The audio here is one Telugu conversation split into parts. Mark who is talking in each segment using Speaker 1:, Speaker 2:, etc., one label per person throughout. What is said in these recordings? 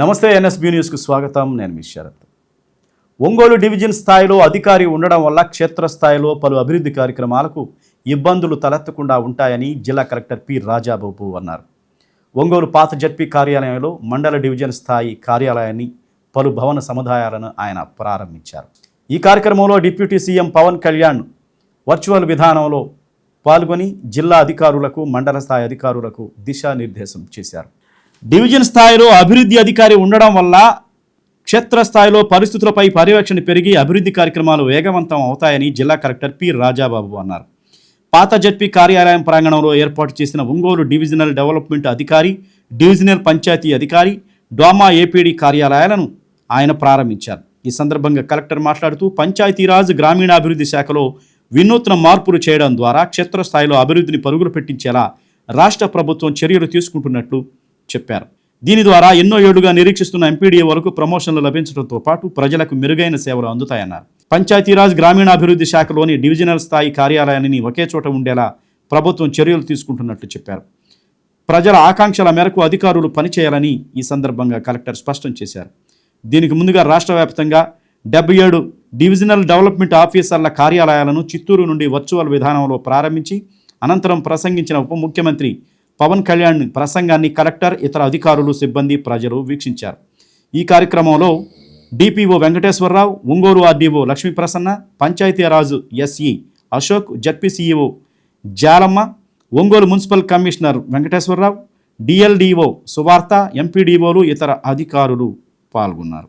Speaker 1: నమస్తే ఎన్ఎస్బి న్యూస్కు స్వాగతం. నేను మీ శరత్. ఒంగోలు డివిజన్ స్థాయిలో అధికారి ఉండడం వల్ల క్షేత్రస్థాయిలో పలు అభివృద్ధి కార్యక్రమాలకు ఇబ్బందులు తలెత్తకుండా ఉంటాయని జిల్లా కలెక్టర్ పి. రాజాబాబు అన్నారు. ఒంగోలు పాత జడ్పీ కార్యాలయంలో మండల డివిజన్ స్థాయి కార్యాలయాన్ని పలు భవన సముదాయాలను ఆయన ప్రారంభించారు. ఈ కార్యక్రమంలో deputy CM Pawan Kalyan virtual విధానంలో పాల్గొని జిల్లా అధికారులకు మండల స్థాయి అధికారులకు దిశానిర్దేశం చేశారు. డివిజన్ స్థాయిలో అభివృద్ధి అధికారి ఉండడం వల్ల క్షేత్రస్థాయిలో పరిస్థితులపై పర్యవేక్షణ పెరిగి అభివృద్ధి కార్యక్రమాలు వేగవంతం అవుతాయని జిల్లా కలెక్టర్ పి రాజాబాబు అన్నారు. పాత జడ్పీ కార్యాలయం ప్రాంగణంలో ఏర్పాటు చేసిన ఒంగోలు డివిజనల్ డెవలప్మెంట్ అధికారి డివిజనల్ పంచాయతీ అధికారి డోమా ఏపీడీ కార్యాలయాలను ఆయన ప్రారంభించారు. ఈ సందర్భంగా కలెక్టర్ మాట్లాడుతూ పంచాయతీరాజ్ గ్రామీణాభివృద్ధి శాఖలో వినూత్న మార్పులు చేయడం ద్వారా క్షేత్రస్థాయిలో అభివృద్ధిని పరుగులు పెట్టించేలా రాష్ట్ర ప్రభుత్వం చర్యలు తీసుకుంటున్నట్లు చెప్పారు. దీని ద్వారా ఎన్నో ఏళ్ళుగా నిరీక్షిస్తున్న ఎంపీడీఏ వరకు ప్రమోషన్లు లభించడంతో పాటు ప్రజలకు మెరుగైన సేవలు అందుతాయన్నారు. పంచాయతీరాజ్ గ్రామీణాభివృద్ధి శాఖలోని డివిజనల్ స్థాయి కార్యాలయాన్ని ఒకే చోట ఉండేలా ప్రభుత్వం చర్యలు తీసుకుంటున్నట్లు చెప్పారు. ప్రజల ఆకాంక్షల మేరకు అధికారులు పనిచేయాలని ఈ సందర్భంగా కలెక్టర్ స్పష్టం చేశారు. దీనికి ముందుగా రాష్ట్ర వ్యాప్తంగా డెబ్బై ఏడు డివిజనల్ డెవలప్మెంట్ ఆఫీసర్ల కార్యాలయాలను చిత్తూరు నుండి వర్చువల్ విధానంలో ప్రారంభించి అనంతరం ప్రసంగించిన ఉప ముఖ్యమంత్రి పవన్ కళ్యాణ్ ప్రసంగాన్ని కలెక్టర్ ఇతర అధికారులు సిబ్బంది ప్రజలు వీక్షించారు. ఈ కార్యక్రమంలో DPO Venkateswararao Ongole RDO Lakshmiprasanna Panchayati Raj SE Ashok ZP CEO Jalamma Ongole municipal commissioner Venkateswararao DLDO Suvartha ఎంపీడీఓలు ఇతర అధికారులు పాల్గొన్నారు.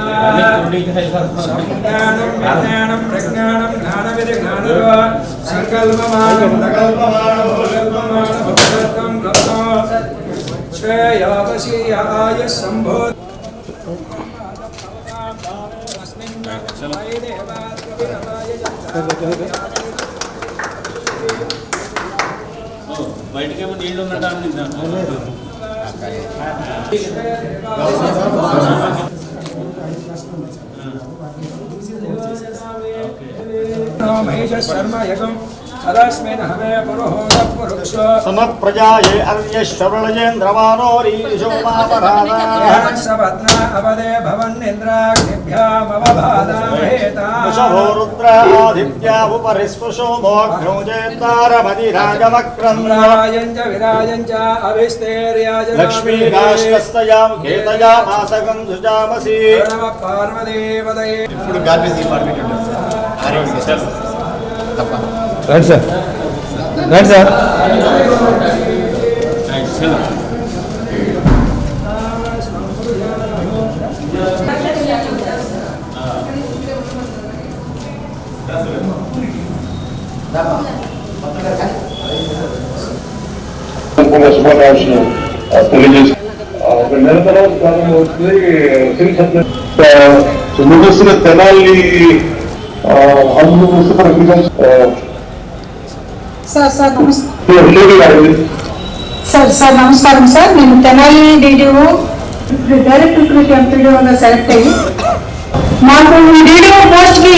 Speaker 2: చేయాలో
Speaker 3: జ్ఞానం విజ్ఞానం ప్రజ్ఞానం జ్ఞానవిధి జ్ఞానవ సంకల్పమానం నకల్పమానం భూకల్పమానం భక్తం బ్రహ్మ శ్రేయావశీయాయ సంభో
Speaker 2: బయటకేమో నీళ్ళు ఉన్నట్టు
Speaker 3: యగం సదాస్మిన్ హవే పురుహోద పురుక్ష
Speaker 4: సమప్రజాయే అన్యశ్రవణజేంద్రవానోరీశోమాపరాధ
Speaker 3: సపత్న అవదే భవన్నింద్రాగ్నిభ్యామవబాధామహేతా
Speaker 4: వృషభో రుద్రాదిత్యావుపరిస్పృశో మోఘ్నౌజేతారమతిరాగమక్రమ్
Speaker 3: రాజం చ విరాజం చ అభిస్తేర్యాజ
Speaker 4: లక్ష్మీరాష్ట్రస్తయాం కేతయామాసకం సుజామసి
Speaker 3: పార్వదేవదయే
Speaker 4: ఇప్పుడు గార్బేజ్ డిపార్ట్మెంట్ ఉంటుంది sir
Speaker 5: right sir right sir
Speaker 6: సంపూర్ణ శుభాకాంక్షలు ఆ, తెలియజేసి ఆ, ఒక నెల తర్వాత ప్రారంభం అవుతుంది సివిల్ సప్లై సో ముందస్తున్న తెనాలి అందులో మున్సిపల్ అగ్రికల్చర్
Speaker 7: సార్ సార్ నమస్కారం సార్ సార్ నమస్కారం సార్. నేను తెనాలి డీడీఓ డైరెక్టర్ ఎంపీడీఓగా సెలెక్ట్ అయ్యి మాకు డీడీఓ పోస్ట్కి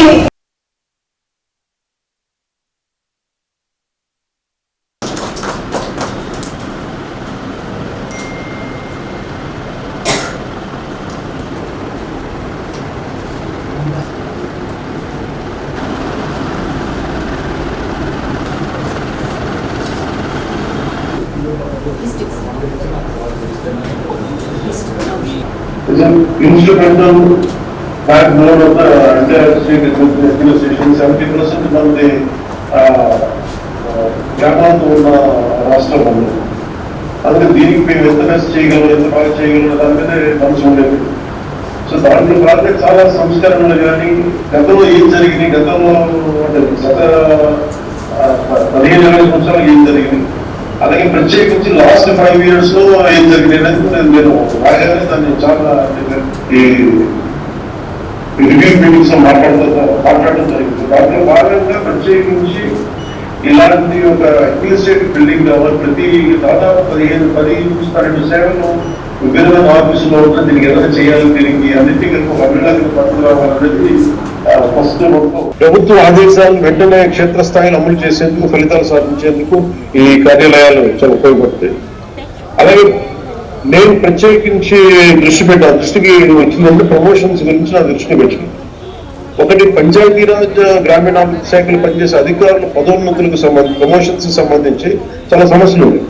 Speaker 6: instrumental backbone of the entire state seventy percent మనది వ్యాపారంతో ఉన్న రాష్ట్రం ఉంది అందుకే దీనికి మేము ఎంత చేయగలం ఎంత బాగా చేయగలం దాని మీద మనసు ఉండేది. సో దాంట్లో ప్రాంతం చాలా సంస్కరణలు కానీ గతంలో ఏం జరిగింది గతంలో అంటే గత పదిహేను ఇరవై సంవత్సరాలు ఏం జరిగింది? అలాగే ప్రత్యేకించి లాస్ట్ ఫైవ్ ఇయర్స్లో ఏం జరిగింది నేను రాగానే దాన్ని చాలా ఈ రివ్యూ మీటింగ్స్లో మాట్లాడడం మాట్లాడడం జరిగింది. దాంట్లో భాగంగా ప్రత్యేకించి ఇలాంటి ఒక అడ్మినిస్ట్రేటివ్ బిల్డింగ్ కావాలి. ప్రతి దాదాపు పదిహేను పది నుంచి పన్నెండు సేవలు విభిన్న ఆఫీసులో ఉన్న దీనికి ఏదైనా చేయాలి దీనికి అన్నింటికీ కలిపి అభివృద్ధి పట్టు ప్రభుత్వ ఆదేశాలు వెంటనే క్షేత్రస్థాయిలో అమలు చేసేందుకు ఫలితాలు సాధించేందుకు ఈ కార్యాలయాలు చాలా ఉపయోగపడతాయి. అలాగే నేను ప్రత్యేకించి దృష్టి పెట్టాను దృష్టికి వచ్చిందంటే ప్రమోషన్స్ గురించి నా దృష్టిని పెట్టింది. ఒకటి పంచాయతీరాజ్ గ్రామీణాభివృద్ధి శాఖలు పనిచేసే అధికారులు పదోన్నతులకు సంబంధించి ప్రమోషన్స్ సంబంధించి చాలా సమస్యలు ఉన్నాయి.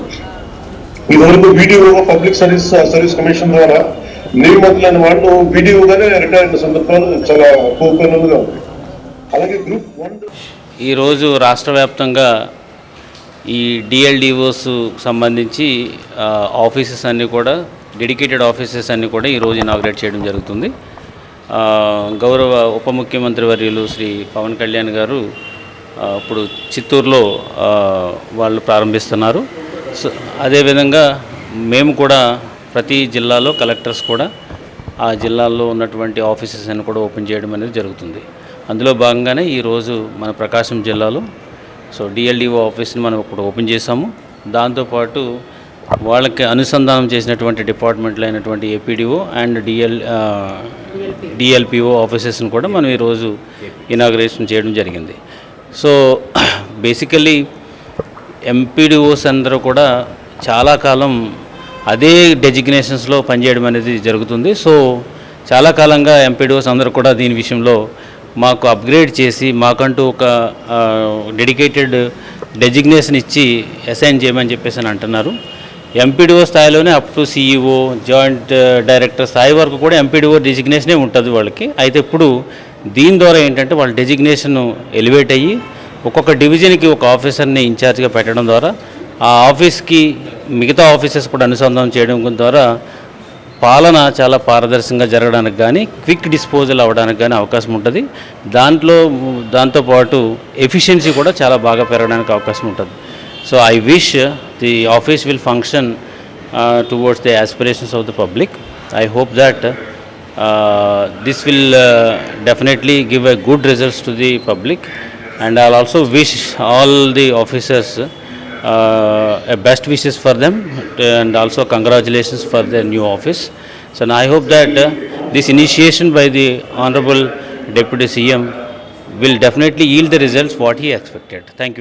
Speaker 6: ఇదివరకు video public service service commission ద్వారా నియమితులైన వాళ్ళు వీడియోగానే రిటైర్ అయిన సందర్భాలు చాలా కోపంగా అలాగే గ్రూప్ వన్
Speaker 2: ఈరోజు రాష్ట్ర వ్యాప్తంగా ఈ డిఎల్డిఓస్ సంబంధించి ఆఫీసెస్ అన్నీ కూడా డెడికేటెడ్ ఆఫీసెస్ అన్నీ కూడా ఈరోజు ఇనాగ్రేట్ చేయడం జరుగుతుంది. గౌరవ ఉప ముఖ్యమంత్రి వర్యులు శ్రీ పవన్ కళ్యాణ్ గారు ఇప్పుడు చిత్తూరులో వాళ్ళు ప్రారంభిస్తున్నారు. అదేవిధంగా మేము కూడా ప్రతి జిల్లాలో కలెక్టర్స్ కూడా ఆ జిల్లాల్లో ఉన్నటువంటి ఆఫీసెస్ అన్ని కూడా ఓపెన్ చేయడం అనేది జరుగుతుంది. అందులో భాగంగానే ఈరోజు మన ప్రకాశం జిల్లాలో సో డిఎల్డిఓ ఆఫీస్ని మనం ఇప్పుడు ఓపెన్ చేసాము దాంతోపాటు వాళ్ళకి అనుసంధానం చేసినటువంటి డిపార్ట్మెంట్లు అయినటువంటి ఏపీడీఓ అండ్ డిఎల్ డిఎల్పిఓ ఆఫీసెస్ని కూడా మనం ఈరోజు ఇనాగ్రేషన్ చేయడం జరిగింది. సో బేసికల్లీ ఎంపీడీఓస్ అందరూ కూడా చాలా కాలం అదే డెజిగ్నేషన్స్లో పనిచేయడం అనేది జరుగుతుంది. సో చాలా కాలంగా ఎంపీడీఓస్ అందరూ కూడా దీని విషయంలో మాకు అప్గ్రేడ్ చేసి మాకంటూ ఒక డెడికేటెడ్ డెజిగ్నేషన్ ఇచ్చి అసైన్ చేయమని చెప్పేసి అని అంటున్నారు. ఎంపీడీఓ స్థాయిలోనే up to CEO joint director స్థాయి వరకు కూడా ఎంపీడీఓ డెజిగ్నేషనే ఉంటుంది వాళ్ళకి. అయితే ఇప్పుడు దీని ద్వారా ఏంటంటే వాళ్ళ డెజిగ్నేషన్ ఎలివేట్ అయ్యి ఒక్కొక్క డివిజన్కి ఒక ఆఫీసర్ని ఇన్ఛార్జ్గా పెట్టడం ద్వారా ఆ ఆఫీస్కి మిగతా ఆఫీసెస్ కూడా అనుసంధానం చేయడం ద్వారా పాలన చాలా పారదర్శకంగా జరగడానికి కానీ క్విక్ డిస్పోజల్ అవ్వడానికి కానీ అవకాశం ఉంటుంది. దాంట్లో దాంతోపాటు ఎఫిషియన్సీ కూడా చాలా బాగా పెరగడానికి అవకాశం ఉంటుంది. So I wish the office will function towards the aspirations of the public. I hope that this will definitely give a good results to the public. And I'll also wish all the officers uh, a best wishes for them and also congratulations for their new office. So and I hope that uh, this initiation by the Honorable Deputy CM will definitely yield the results what he expected. Thank you.